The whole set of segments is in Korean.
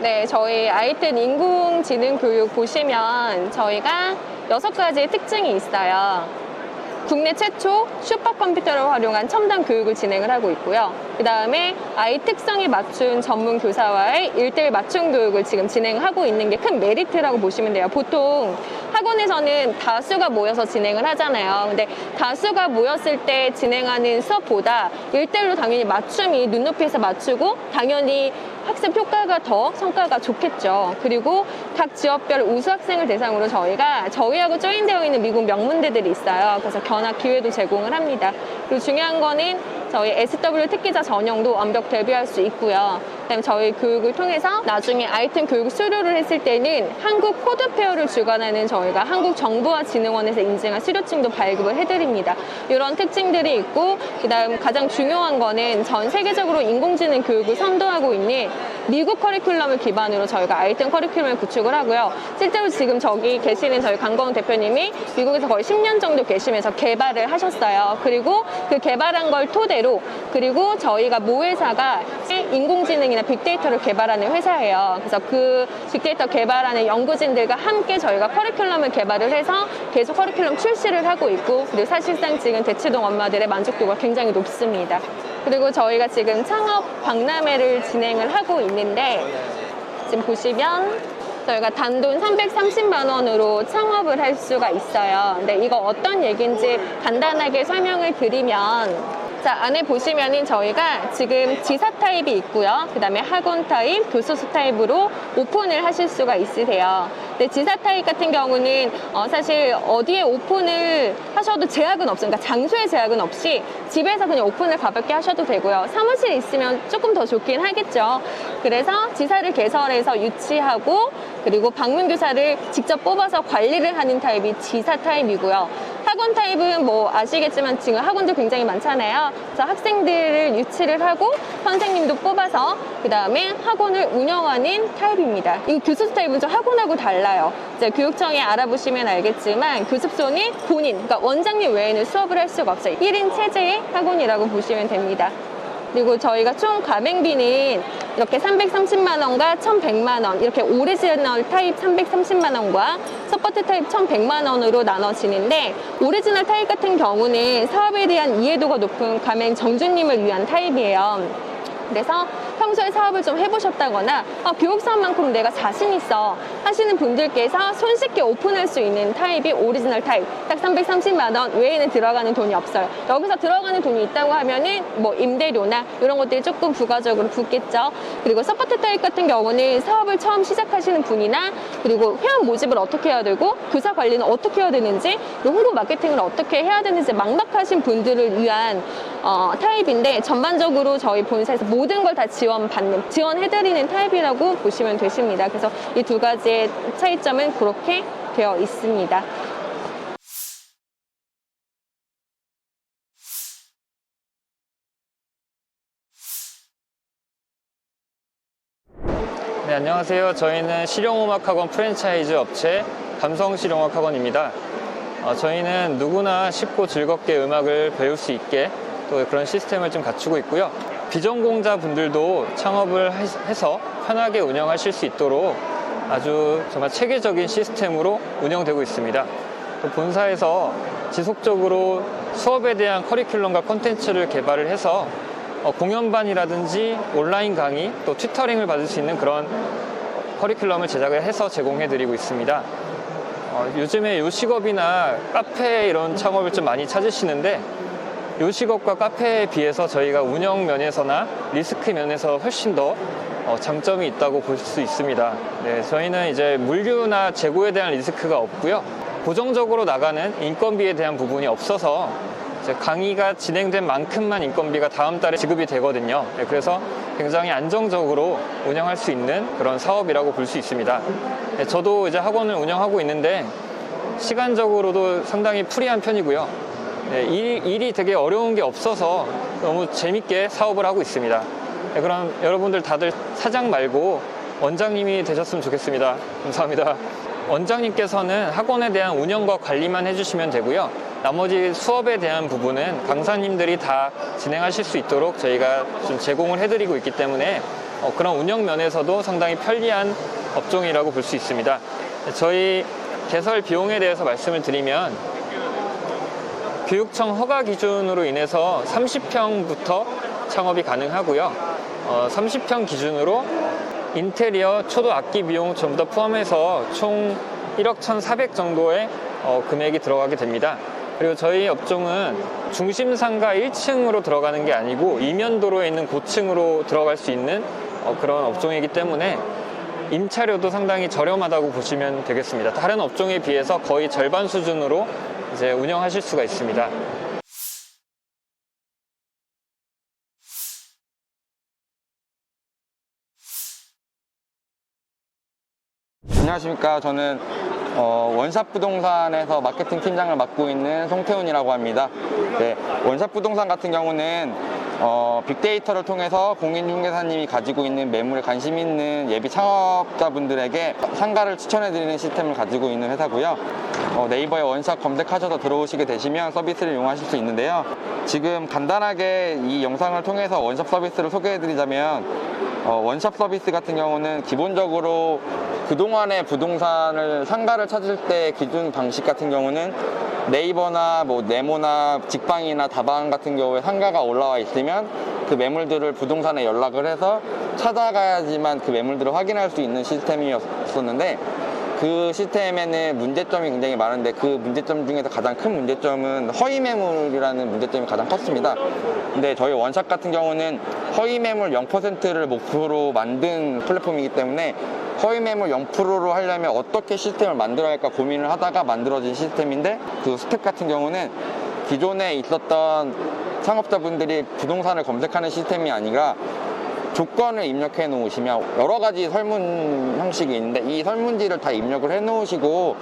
네, 저희 아이튼 인공지능 교육 보시면 저희가 여섯 가지의 특징이 있어요. 국내 최초 슈퍼컴퓨터를 활용한 첨단 교육을 진행을 하고 있고요. 그 다음에 아이 특성에 맞춘 전문 교사와의 일대일 맞춤 교육을 지금 진행하고 있는 게 큰 메리트라고 보시면 돼요. 보통 학원에서는 다수가 모여서 진행을 하잖아요. 근데 다수가 모였을 때 진행하는 수업보다 일대일로 당연히 맞춤이 눈높이에서 맞추고 당연히 학습 효과가 더 성과가 좋겠죠. 그리고 각 지역별 우수 학생을 대상으로 저희가 저희하고 조인되어 있는 미국 명문대들이 있어요. 그래서 견학 기회도 제공을 합니다. 그리고 중요한 거는 저희 SW 특기자 전형도 완벽 대비할 수 있고요. 그다음에 저희 교육을 통해서 나중에 아이템 교육 수료를 했을 때는 한국 코드 페어를 주관하는 저희가 한국정보화진흥원에서 인증한 수료증도 발급을 해드립니다. 이런 특징들이 있고 그다음 가장 중요한 거는 전 세계적으로 인공지능 교육을 선도하고 있는 미국 커리큘럼을 기반으로 저희가 아이템 커리큘럼을 구축을 하고요. 실제로 지금 저기 계시는 저희 강건 대표님이 미국에서 거의 10년 정도 계시면서 개발을 하셨어요. 그리고 그 개발한 걸 토대로 그리고 저희가 모 회사가 인공지능이나 빅데이터를 개발하는 회사예요. 그래서 그 빅데이터 개발하는 연구진들과 함께 저희가 커리큘럼을 개발을 해서 계속 커리큘럼 출시를 하고 있고 그리고 사실상 지금 대치동 엄마들의 만족도가 굉장히 높습니다. 그리고 저희가 지금 창업 박람회를 진행을 하고 있는데 지금 보시면 저희가 단돈 330만 원으로 창업을 할 수가 있어요. 근데 이거 어떤 얘기인지 간단하게 설명을 드리면 자, 안에 보시면은 저희가 지금 지사 타입이 있고요. 그 다음에 학원 타입, 교수수 타입으로 오픈을 하실 수가 있으세요. 근데 지사 타입 같은 경우는 어, 사실 어디에 오픈을 하셔도 제약은 없어요. 그러니까 장소에 제약은 없이 집에서 그냥 오픈을 가볍게 하셔도 되고요. 사무실에 있으면 조금 더 좋긴 하겠죠. 그래서 지사를 개설해서 유치하고 그리고 방문교사를 직접 뽑아서 관리를 하는 타입이 지사 타입이고요. 학원 타입은 뭐 아시겠지만 지금 학원들 굉장히 많잖아요. 그래서 학생들을 유치를 하고 선생님도 뽑아서 그 다음에 학원을 운영하는 타입입니다. 이 교습 타입은 좀 학원하고 달라요. 이제 교육청에 알아보시면 알겠지만 교습소는 본인, 그러니까 원장님 외에는 수업을 할 수가 없어요. 1인 체제의 학원이라고 보시면 됩니다. 그리고 저희가 총 가맹비는 이렇게 330만 원과 1,100만 원 이렇게 오리지널 타입 330만 원과 서포트 타입 1,100만 원으로 나눠지는데 오리지널 타입 같은 경우는 사업에 대한 이해도가 높은 가맹 정주님을 위한 타입이에요. 그래서 평소에 사업을 좀 해보셨다거나 아, 교육 사업만큼 내가 자신 있어 하시는 분들께서 손쉽게 오픈할 수 있는 타입이 오리지널 타입 딱 330만 원 외에는 들어가는 돈이 없어요. 여기서 들어가는 돈이 있다고 하면은 뭐 임대료나 이런 것들이 조금 부가적으로 붙겠죠. 그리고 서포트 타입 같은 경우는 사업을 처음 시작하시는 분이나 그리고 회원 모집을 어떻게 해야 되고 교사 관리는 어떻게 해야 되는지 그리고 홍보 마케팅을 어떻게 해야 되는지 막막하신 분들을 위한 어, 타입인데 전반적으로 저희 본사에서 모든 걸 다 지원받는 지원해드리는 타입이라고 보시면 되십니다. 그래서 이 두 가지의 차이점은 그렇게 되어 있습니다. 네, 안녕하세요. 저희는 실용음악학원 프랜차이즈 업체 감성실용음악학원입니다. 어, 저희는 누구나 쉽고 즐겁게 음악을 배울 수 있게 또 그런 시스템을 좀 갖추고 있고요. 비전공자 분들도 창업을 해- 해서 편하게 운영하실 수 있도록 아주 정말 체계적인 시스템으로 운영되고 있습니다. 또 본사에서 지속적으로 수업에 대한 커리큘럼과 콘텐츠를 개발을 해서 어, 공연반이라든지 온라인 강의 또 튜터링을 받을 수 있는 그런 커리큘럼을 제작을 해서 제공해 드리고 있습니다. 어, 요즘에 요식업이나 카페 이런 창업을 좀 많이 찾으시는데 요식업과 카페에 비해서 저희가 운영 면에서나 리스크 면에서 훨씬 더 어, 장점이 있다고 볼 수 있습니다. 네, 저희는 이제 물류나 재고에 대한 리스크가 없고요. 고정적으로 나가는 인건비에 대한 부분이 없어서 강의가 진행된 만큼만 인건비가 다음 달에 지급이 되거든요. 네, 그래서 굉장히 안정적으로 운영할 수 있는 그런 사업이라고 볼 수 있습니다. 네, 저도 이제 학원을 운영하고 있는데 시간적으로도 상당히 프리한 편이고요. 네, 일, 일이 되게 어려운 게 없어서 너무 재밌게 사업을 하고 있습니다. 네, 그럼 여러분들 다들 사장 말고 원장님이 되셨으면 좋겠습니다. 감사합니다. 원장님께서는 학원에 대한 운영과 관리만 해주시면 되고요. 나머지 수업에 대한 부분은 강사님들이 다 진행하실 수 있도록 저희가 좀 제공을 해드리고 있기 때문에 어, 그런 운영 면에서도 상당히 편리한 업종이라고 볼 수 있습니다. 저희 개설 비용에 대해서 말씀을 드리면 교육청 허가 기준으로 인해서 30평부터 창업이 가능하고요. 어, 30평 기준으로 인테리어, 초도 악기 비용 전부 다 포함해서 총 1억 1,400 정도의 어, 금액이 들어가게 됩니다. 그리고 저희 업종은 중심 상가 1층으로 들어가는 게 아니고 이면 도로에 있는 고층으로 들어갈 수 있는 어, 그런 업종이기 때문에 임차료도 상당히 저렴하다고 보시면 되겠습니다. 다른 업종에 비해서 거의 절반 수준으로 이제 운영하실 수가 있습니다. 안녕하십니까. 저는 어, 원샷 부동산에서 마케팅 팀장을 맡고 있는 송태훈이라고 합니다. 네, 원샷 부동산 같은 경우는 어, 빅데이터를 통해서 공인중개사님이 가지고 있는 매물에 관심 있는 예비 창업자분들에게 상가를 추천해드리는 시스템을 가지고 있는 회사고요. 어, 네이버에 원샷 검색하셔서 들어오시게 되시면 서비스를 이용하실 수 있는데요. 지금 간단하게 이 영상을 통해서 원샷 서비스를 소개해드리자면 어, 원샵 서비스 같은 경우는 기본적으로 그동안의 부동산을 상가를 찾을 때 기준 방식 같은 경우는 네이버나 뭐 네모나 직방이나 다방 같은 경우에 상가가 올라와 있으면 그 매물들을 부동산에 연락을 해서 찾아가야지만 그 매물들을 확인할 수 있는 시스템이었었는데 그 시스템에는 문제점이 굉장히 많은데 그 문제점 중에서 가장 큰 문제점은 허위 매물이라는 문제점이 가장 컸습니다. 근데 저희 원샷 같은 경우는 허위 매물 0%를 목표로 만든 플랫폼이기 때문에 허위 매물 0%로 하려면 어떻게 시스템을 만들어야 할까 고민을 하다가 만들어진 시스템인데 그 스텝 같은 경우는 기존에 있었던 창업자분들이 부동산을 검색하는 시스템이 아니라 조건을 입력해 놓으시면 여러 가지 설문 형식이 있는데 이 설문지를 다 입력을 해 놓으시고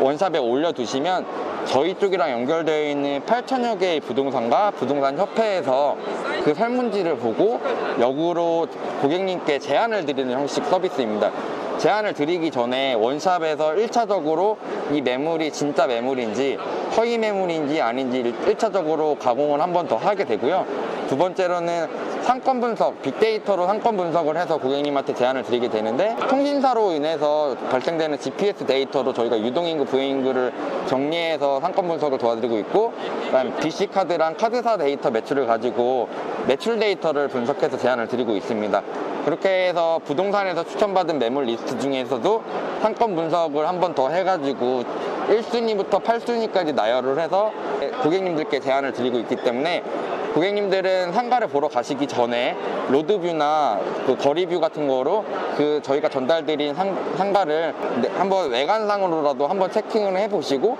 원샵에 올려두시면 저희 쪽이랑 연결되어 있는 8천여 개의 부동산과 부동산 협회에서 그 설문지를 보고 역으로 고객님께 제안을 드리는 형식 서비스입니다. 제안을 드리기 전에 원샵에서 1차적으로 이 매물이 진짜 매물인지 허위 매물인지 아닌지 1차적으로 가공을 한 번 더 하게 되고요. 두 번째로는 상권 분석, 빅데이터로 상권 분석을 해서 고객님한테 제안을 드리게 되는데 통신사로 인해서 발생되는 GPS 데이터로 저희가 유동인구, 부인구를 정리해서 상권 분석을 도와드리고 있고 그다음 BC 카드랑 카드사 데이터 매출을 가지고 매출 데이터를 분석해서 제안을 드리고 있습니다. 그렇게 해서 부동산에서 추천받은 매물 리스트 중에서도 상권 분석을 한 번 더 해가지고 1순위부터 8순위까지 나열을 해서 고객님들께 제안을 드리고 있기 때문에 고객님들은 상가를 보러 가시기 전에 로드뷰나 그 거리뷰 같은 거로 그 저희가 전달드린 상, 상가를 네, 한번 외관상으로라도 한번 체킹을 해보시고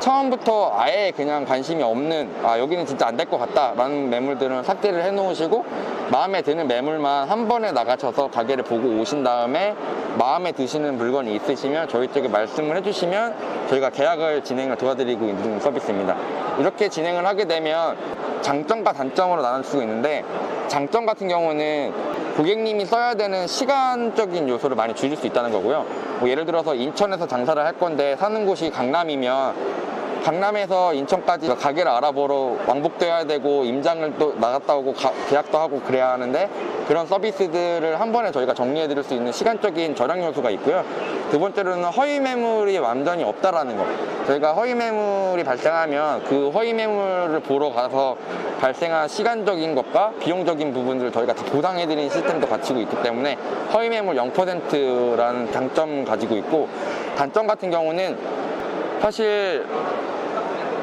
처음부터 아예 그냥 관심이 없는 아 여기는 진짜 안 될 것 같다 라는 매물들은 삭제를 해 놓으시고 마음에 드는 매물만 한 번에 나가셔서 가게를 보고 오신 다음에 마음에 드시는 물건이 있으시면 저희 쪽에 말씀을 해주시면 저희가 계약을 진행을 도와드리고 있는 서비스입니다. 이렇게 진행을 하게 되면 장점과 단점으로 나눌 수가 있는데 장점 같은 경우는 고객님이 써야 되는 시간적인 요소를 많이 줄일 수 있다는 거고요. 뭐 예를 들어서 인천에서 장사를 할 건데 사는 곳이 강남이면 강남에서 인천까지 가게를 알아보러 왕복돼야 되고 임장을 또 나갔다 오고 가- 계약도 하고 그래야 하는데 그런 서비스들을 한 번에 저희가 정리해 드릴 수 있는 시간적인 절약 요소가 있고요. 두 번째로는 허위 매물이 완전히 없다라는 거. 저희가 허위 매물이 발생하면 그 허위 매물을 보러 가서 발생한 시간적인 것과 비용적인 부분들을 저희가 다 보상해 드리는 시스템도 갖추고 있기 때문에 허위 매물 0%라는 장점 가지고 있고 단점 같은 경우는 사실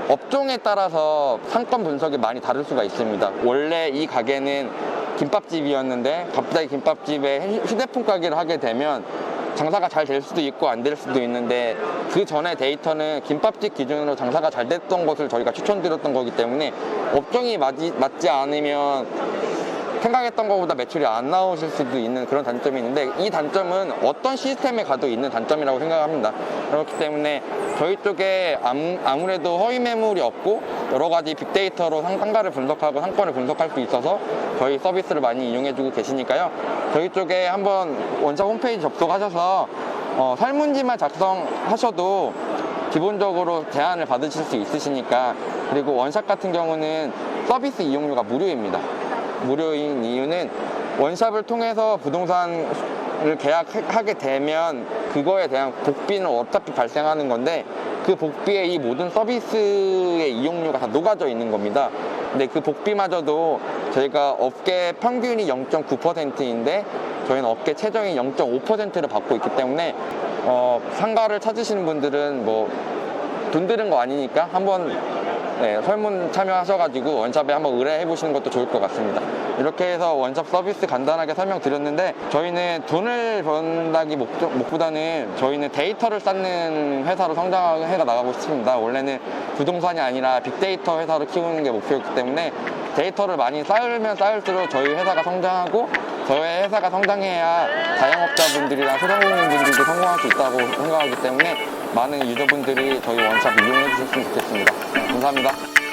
업종에 따라서 상권 분석이 많이 다를 수가 있습니다. 원래 이 가게는 김밥집이었는데 갑자기 김밥집에 휴대폰 가게를 하게 되면 장사가 잘 될 수도 있고 안 될 수도 있는데 그 전에 데이터는 김밥집 기준으로 장사가 잘 됐던 것을 저희가 추천드렸던 거기 때문에 업종이 맞지, 않으면 생각했던 것보다 매출이 안 나오실 수도 있는 그런 단점이 있는데 이 단점은 어떤 시스템에 가도 있는 단점이라고 생각합니다. 그렇기 때문에 저희 쪽에 아무, 아무래도 허위 매물이 없고 여러 가지 빅데이터로 상- 상가를 분석하고 상권을 분석할 수 있어서 저희 서비스를 많이 이용해주고 계시니까요. 저희 쪽에 한번 원샵 홈페이지 접속하셔서 어, 설문지만 작성하셔도 기본적으로 제안을 받으실 수 있으시니까 그리고 원샷 같은 경우는 서비스 이용료가 무료입니다. 무료인 이유는 원샵을 통해서 부동산을 계약하게 되면 그거에 대한 복비는 어차피 발생하는 건데 그 복비에 이 모든 서비스의 이용료가 다 녹아져 있는 겁니다. 근데 그 복비마저도 저희가 업계 평균이 0.9%인데 저희는 업계 최저인 0.5%를 받고 있기 때문에 어, 상가를 찾으시는 분들은 뭐 돈 드는 거 아니니까 한번 네, 설문 참여하셔가지고 원샵에 한번 의뢰해 보시는 것도 좋을 것 같습니다. 이렇게 해서 원샵 서비스 간단하게 설명드렸는데 저희는 돈을 번다기 목보다는 저희는 데이터를 쌓는 회사로 성장해 나가고 싶습니다. 원래는 부동산이 아니라 빅데이터 회사로 키우는 게 목표였기 때문에 데이터를 많이 쌓으면 쌓을수록 저희 회사가 성장하고 저희 회사가 성장해야 자영업자분들이랑 소상공인분들도 성공할 수 있다고 생각하기 때문에 많은 유저분들이 저희 원샵 이용해 주셨으면 좋겠습니다. 감사합니다.